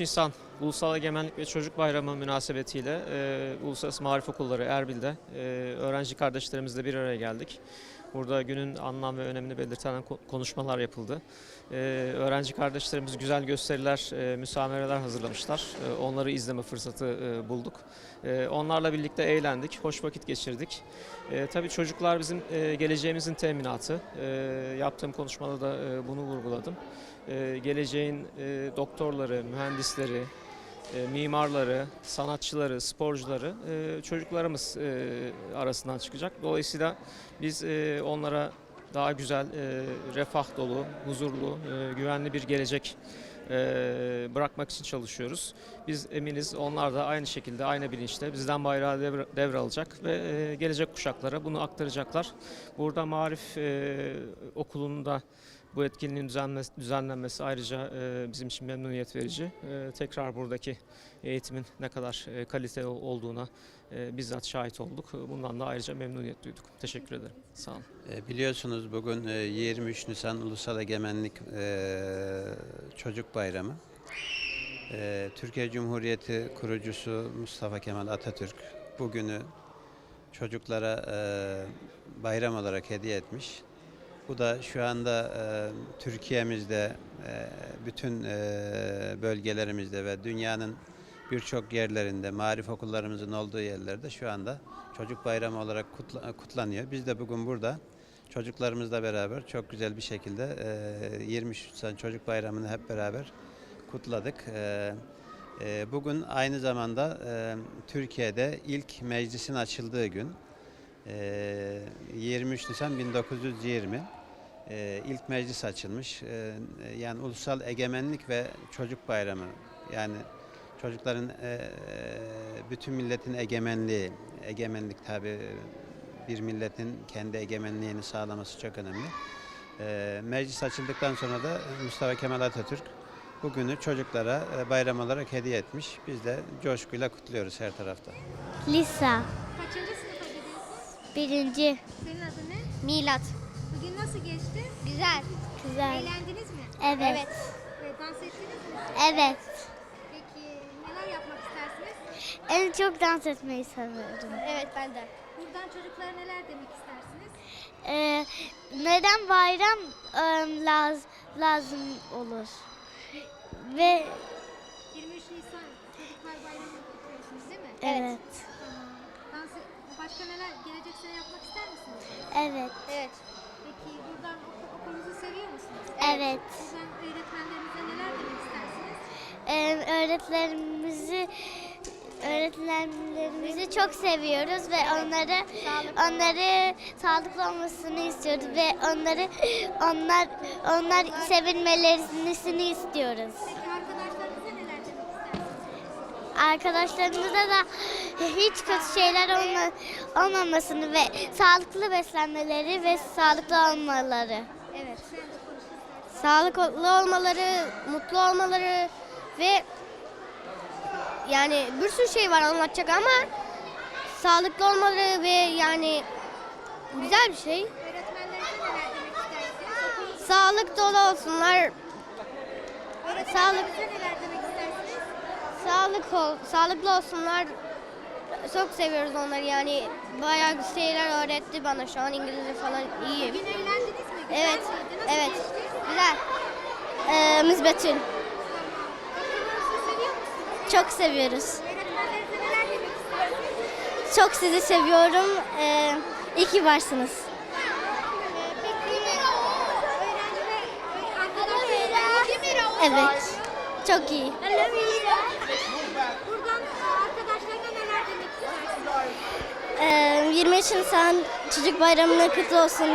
Nisan Ulusal Egemenlik ve Çocuk Bayramı münasebetiyle e, Uluslararası Marif Okulları Erbil'de e, öğrenci kardeşlerimizle bir araya geldik. Burada günün anlam ve önemini belirten ko- konuşmalar yapıldı. E, öğrenci kardeşlerimiz güzel gösteriler, e, müsamereler hazırlamışlar. E, onları izleme fırsatı e, bulduk. E, onlarla birlikte eğlendik, hoş vakit geçirdik. E, tabii çocuklar bizim e, geleceğimizin teminatı. Yaptığım konuşmada da e, bunu vurguladım. Geleceğin doktorları, mühendisleri, e, mimarları, sanatçıları, sporcuları e, çocuklarımız e, arasından çıkacak. Dolayısıyla biz onlara daha güzel, refah dolu, huzurlu, güvenli bir gelecek bırakmak için çalışıyoruz. Biz eminiz onlar da aynı şekilde, aynı bilinçle bizden bayrağı devralacak ve gelecek kuşaklara bunu aktaracaklar. Burada Marif Okulu'nda bu etkinliğin düzenle- düzenlenmesi ayrıca e, bizim için memnuniyet verici. E, tekrar buradaki eğitimin ne kadar e, kaliteli olduğuna bizzat şahit olduk. Bundan da ayrıca memnuniyet duyduk. Teşekkür ederim. Sağ olun. Biliyorsunuz bugün e, 23 Nisan Ulusal Egemenlik Çocuk Bayramı. Türkiye Cumhuriyeti kurucusu Mustafa Kemal Atatürk bugünü çocuklara bayram olarak hediye etmiş. Bu da şu anda e, Türkiye'mizde, e, bütün e, bölgelerimizde ve dünyanın birçok yerlerinde, marif okullarımızın olduğu yerlerde şu anda Çocuk Bayramı olarak kutla- kutlanıyor. Biz de bugün burada çocuklarımızla beraber çok güzel bir şekilde e, 23 Nisan Çocuk Bayramı'nı hep beraber kutladık. E, e, Bugün aynı zamanda e, Türkiye'de ilk meclisin açıldığı gün. E, 23 Nisan 1920 e, ilk meclis açılmış. Yani Ulusal Egemenlik ve Çocuk Bayramı. Yani çocukların bütün milletin egemenliği, egemenlik tabi bir milletin kendi egemenliğini sağlaması çok önemli. Meclis açıldıktan sonra da Mustafa Kemal Atatürk bugünü çocuklara bayram olarak hediye etmiş. Biz de coşkuyla kutluyoruz her tarafta. Lisa. Birinci. Senin adın ne? Milat. Bugün nasıl geçti? Güzel. Güzel. Eğlendiniz mi? Evet. Ve dans ettiniz mi? Evet. Peki neler yapmak istersiniz? En çok dans etmeyi seviyorum. Evet ben de. Buradan çocuklara neler demek istersiniz? Ee, neden bayram e, laz, lazım olur? Ve 23 Nisan Çocuklar Bayramı'nı kutluyorsunuz değil mi? evet. Tamam. Başka neler gelecek sene yapmak ister misiniz? Evet. Evet. Peki buradan oku- okulunuzu seviyor musunuz? Evet. Buradan öğretmenlerimize neler demek istersiniz? Ee, öğretmenlerimizi öğretmenlerimizi çok seviyoruz ve onları onları sağlıklı olmasını istiyoruz ve onları onlar onlar sevinmelerini istiyoruz. Arkadaşlarımıza da hiç kötü şeyler olma, olmamasını ve sağlıklı beslenmeleri ve sağlıklı olmaları. Evet. Sağlıklı olmaları, mutlu olmaları ve yani bir sürü şey var anlatacak ama sağlıklı olmaları ve yani güzel bir şey. Sağlık dolu olsunlar. İstersiniz? Sağlık ol, sağlıklı olsunlar. Çok seviyoruz onları yani. Bayağı şeyler öğretti bana şu an İngilizce falan iyiyim. Bugün eğlendiniz mi? Güzel Evet, miydi? Nasıl evet. geçti? Güzel. Ee, Miss Betül. Çok seviyoruz. Çok sizi seviyorum. Ee, iyi ki varsınız. Arkadaşlarınızla Evet. Çok iyi. buradan arkadaşlarına neler demek istersiniz? Ee, 23 Nisan Çocuk Bayramı'nın kutlu olsun.